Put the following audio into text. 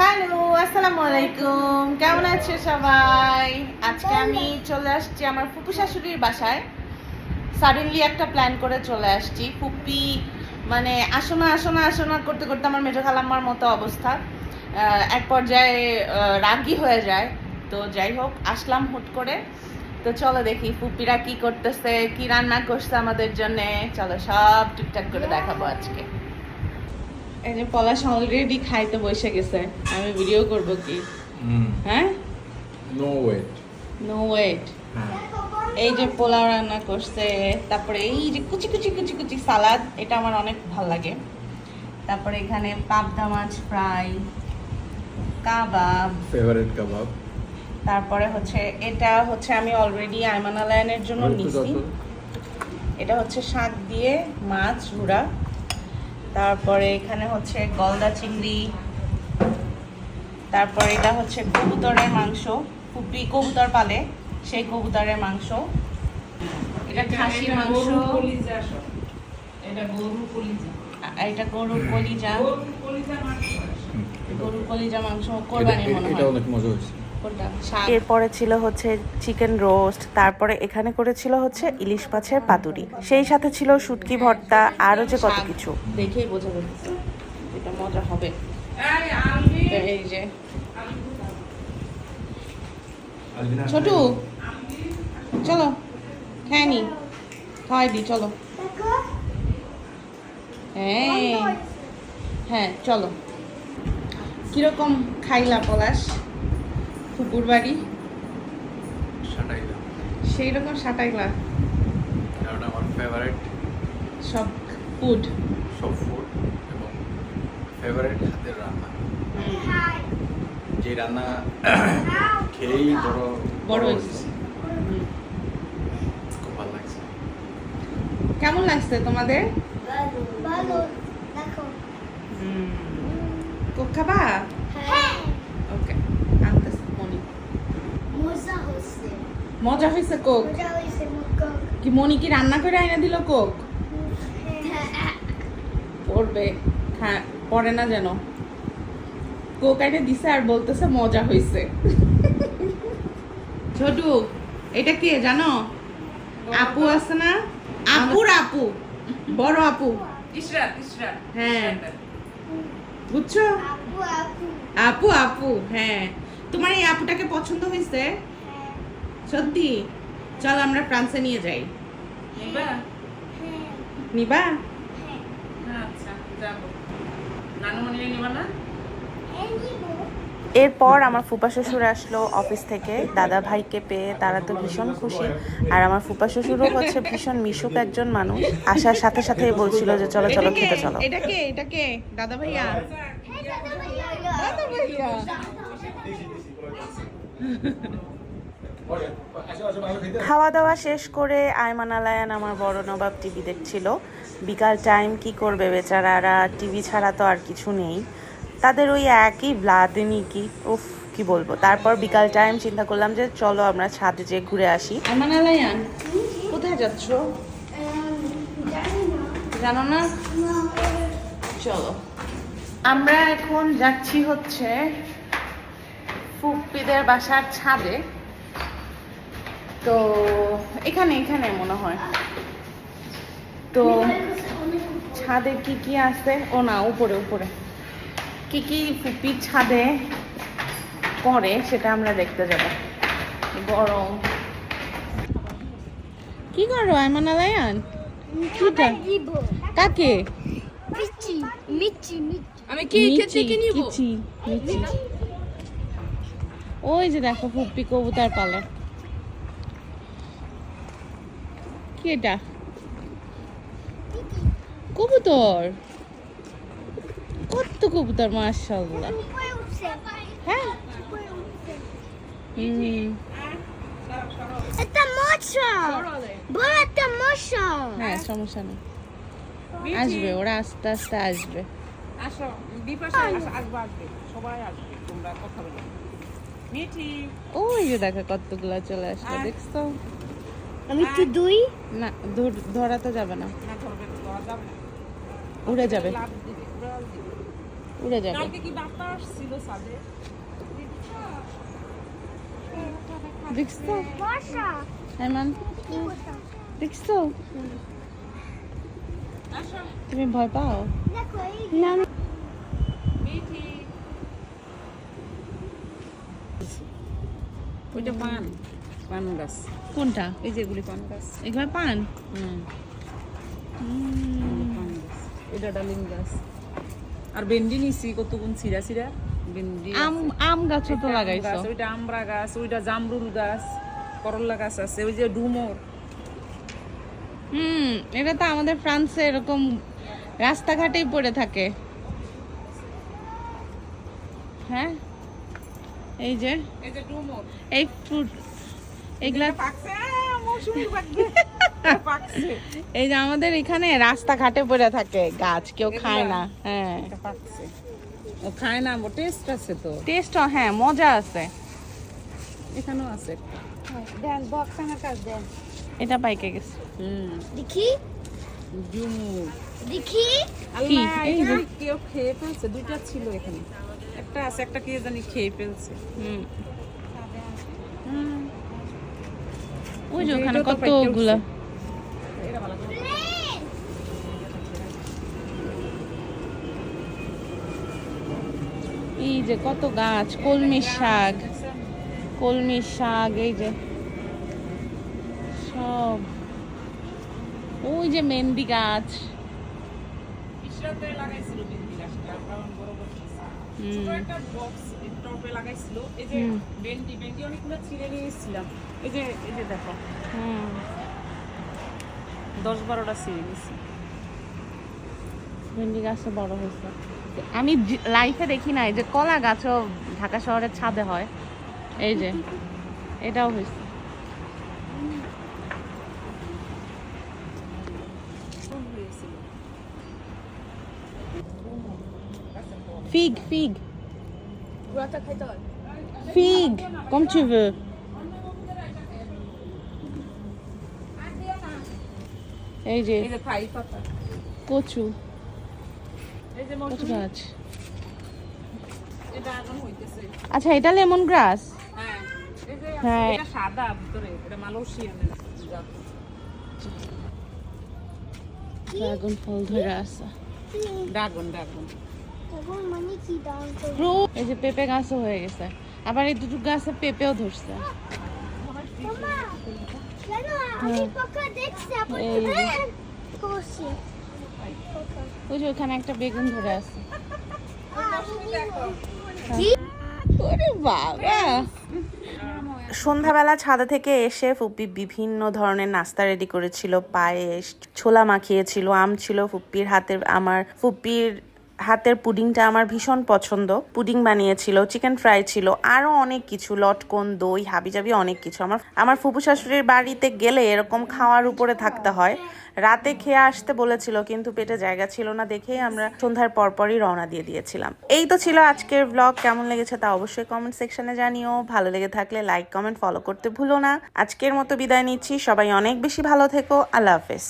Hello, আসসালামু আলাইকুম। কেমন আছে সবাই? আজকে আমি চলে আসছি আমার ফুপু শাশুড়ির বাসায়। সাডেনলি একটা প্ল্যান করে চলে আসছি। ফুপি মানে আসো না আসো না আসো না করতে করতে আমার মেজো খালাম্মার মতো অবস্থা। এক পর্যায়ে রাগী হয়ে যায়। তো যাই হোক, আসলাম হুট করে। তো চলো দেখি ফুপিরা কি করতেছে, কি রান্না করছে আমাদের জন্য। চলো সব টুকটাক করে দেখাবো আজকে। এই যে পলাশ অলরেডি খাইতে বসে গেছে। আমি ভিডিও করব কি? হ্যাঁ? নো ওয়েট নো ওয়েট এই যে পোলাও রান্না করছে তারপরে এই যে কুচি কুচি কুচি কুচি সালাদ এটা আমার অনেক ভালো লাগে। তারপরে এখানে পাবদা মাছ ফ্রাই কাবাব। ফেভারিট কাবাব? তারপরে হচ্ছে এটা হচ্ছে আমি অলরেডি আইমান আলায়নের জন্য নিছি। এটা হচ্ছে শাক দিয়ে মাছ ঘুরা তারপরে এখানে হচ্ছে গলদা চিংড়ি। তারপরে এটা হচ্ছে কবুতরের মাংস। ফুপি কবুতর পালে সেই কবুতরের মাংস। এটা খাসির মাংস। এটা গরু কলিজা। এটা গরুর কলিজা। গরু কলিজা মাংস গরুর কলিজা মাংস। কোরবানির মনে হয়। এটা অনেক মজা হয়েছে। এরপরে ছিল হচ্ছে চিকেন রোস্ট তারপরে এখানে করেছিল হচ্ছে ইলিশ মাছের পাতুরি। সেই সাথে ছিল শুটকি ভর্তা আরও যে কত কিছু। দেখেই বোঝা যাচ্ছে এটা মজা হবে। এই যে। ছোটু চলো খাই নি খাওয়াই দি চলো। হ্যাঁ হ্যাঁ চলো। কীরকম খাইলা পলাশ? ফুপুর বাড়ি সেই রকম সাটাইলা। কারণ আমার ফেভারিট সব ফুড সব ফুড এবং ফেভারিট হাতের রান্না। যে রান্না খেয়েই বড় বড় হয়েছে। খুব ভালো লাগছে। কেমন লাগছে তোমাদের? ভালো দেখো। কোক খাবা? হ্যাঁ। মজা হয়েছে। কোক? কি মনি কি রান্না করে আইনা দিল কোক? পড়বে হ্যাঁ পড়ে না যেন। কোক আইনে দিছে আর বলতেছে মজা হয়েছে। ছোটু এটা কে জানো? আপু আছে না? আপুর আপু বড় আপু। হ্যাঁ। বুঝছ? আপু আপু। আপু আপু হ্যাঁ। তোমার এই আপুটাকে পছন্দ হয়েছে? হ্যাঁ সত্যি? চল আমরা ফ্রান্সে নিয়ে যাই। নিবা? হ্যাঁ। নিবা? হ্যাঁ আচ্ছা যাব। নানুমণিরে নিবা না? এরপর আমার ফুপা শ্বশুর আসলো অফিস থেকে। দাদা ভাইকে পেয়ে তারা তো ভীষণ খুশি। আর আমার ফুপা শ্বশুরও হচ্ছে ভীষণ মিশুক একজন মানুষ। আসার সাথে সাথেই বলছিল যে চলো চলো খেতে চলো। এটা কে? এটা কে? দাদা ভাইয়া? হ্যাঁ দাদা ভাইয়া। দাদা ভাইয়া? খাওয়া দাওয়া শেষ করে আয়মান আলায়ান আমার বড় নবাব টিভি দেখছিল। বিকাল টাইম কি করবে বেচারারা? টিভি ছাড়া তো আর কিছু নেই। তাদের ওই একই ব্লাদেনি কি? উফ, কি বলব? তারপর বিকাল টাইম চিন্তা করলাম যে চলো আমরা ছাদে যেয়ে ঘুরে আসি। আমান আলায়ান কোথায় যাচ্ছ? জানো না? চলো। আমরা এখন যাচ্ছি হচ্ছে ফুপ্পিদের বাসার ছাদে। তো এখানে এখানে মনে হয়। তো ছাদে কি কি আছে? ও না উপরে উপরে। কি কি ফুপির ছাদে করে সেটা আমরা দেখতে যাব। গরম। কি করো আয়মান আলায়ান কিটা কাকে? মিচি মিচি মিচি। আমি কি খেতে কি নিব। ওই যে দেখো ফুপ্পি কবুতর পালে। কি এটা? কবুতর? কত কবুতর উঠছে হ্যাঁ? হুম, একটা মশা। বড় একটা মশা। হ্যাঁ সমস্যা নেই। আসবে ওরা আস্তে আস্তে আসবে। আসো বিপাশা আসবে আসবে। সবাই আসবে তোমরা কথা বলো। মিঠি। ওই যে দেখো কতগুলা চলে আসলো দেখছ? আমি একটু দুই? না ধর- তো যাবে না। উড়ে যাবে। উড়ে যাবে। কালকে কি বাতাস ছিল সাদে দেখছ? বর্ষা। আইমান দেখছ? তুমি ভয় পাও? না ওইটা পান। পান গাছ। কোনটা? এই যে এগুলি পান? গাছ এগুলো পান এটা ডালিম গাছ। আর ভেন্ডি নিছি কতগুণ চিরা চিরা। ভেন্ডি আম আম গাছও তো লাগাইছো? ওইটা আমড়া গাছ ওইটা জামরুল গাছ করল্লা গাছ আছে ওই যে ডুমর। হুম এটা তো আমাদের ফ্রান্সে এরকম রাস্তাঘাটেই পড়ে থাকে। হ্যাঁ? এই যে? এই যে ডুমর। এই ফ্রুট এগুলা এই যে আমাদের এখানে রাস্তাঘাটে পড়ে থাকে গাছ কেউ খায় না হ্যাঁ। ও খায় না টেস্ট আছে তো। টেস্টও হ্যাঁ মজা আছে। এখানেও আছে দেন বক্সানা কাজ দেন। এটা পাইকে গেছে। হুম। দেখি। ডুমুর দেখি। আল্লাহ এই কেউ খেয়ে ফেলছে? দুইটা ছিল এখানে। একটা আছে একটা কে জানি খেয়ে ফেলছে। হুম। হুম। ওই যে ওখানে কতগুলা এই যে কত গাছ কলমি শাক কলমি শাক এই যে সব ওই যে মেহেন্দি গাছ। হুম। টবে লাগাইছিল। এই যে অনেকগুলো ছিঁড়ে নিয়ে এসেছিলাম। এই যে এই যে দেখো। হুম। দশ বারোটা ছিঁড়ে নিয়েছি। ভেন্ডি গাছও বড় হয়েছে। আমি লাইফে দেখি নাই যে কলা গাছও ঢাকা শহরের ছাদে হয়। এই যে এটাও হয়েছে। ফিগ ফিগ। ফিগ কম tu veux এই যে এই যে থাই পাতা। কচু এই যে কচু গাছ এটা এখন হইতেছে। আচ্ছা এটা লেমন গ্রাস? হ্যাঁ হ্যাঁ। এটা সাদা ভিতরে এটা মালয়েশিয়ানের ড্রাগন ফল ধরে আছে ড্রাগন ড্রাগন। তখন মানে এই যে পেঁপে গাছও হয়ে গেছে। আবার এই দুটো গাছে পেঁপেও ধরছে। মামা কেন? আমি পোকা দেখছি আপনি এই যে। করছি ওই যে ওখানে একটা বেগুন ধরে আছে। বাবা। সন্ধ্যাবেলা ছাদে থেকে এসে ফুপ্পি বিভিন্ন ধরনের নাস্তা রেডি করেছিল। পায়েস ছোলা মাখিয়েছিল আম ছিল ফুপ্পির হাতের আমার ফুপ্পির হাতের পুডিংটা আমার ভীষণ পছন্দ। পুডিং বানিয়েছিল, চিকেন ফ্রাই ছিল আরও অনেক কিছু, লটকন, দই, হাবিজাবি অনেক কিছু। আমার আমার ফুপু শাশুড়ির বাড়িতে গেলে এরকম খাওয়ার উপরে থাকতে হয়। রাতে খেয়ে আসতে বলেছিল, কিন্তু পেটে জায়গা ছিল না দেখেই আমরা সন্ধ্যার পরপরই রওনা দিয়ে দিয়েছিলাম। এই তো ছিল আজকের ব্লগ কেমন লেগেছে তা অবশ্যই কমেন্ট সেকশনে জানিও। ভালো লেগে থাকলে লাইক কমেন্ট ফলো করতে ভুলো না। আজকের মতো বিদায় নিচ্ছি, সবাই অনেক বেশি ভালো থেকো, আল্লাহ হাফেজ।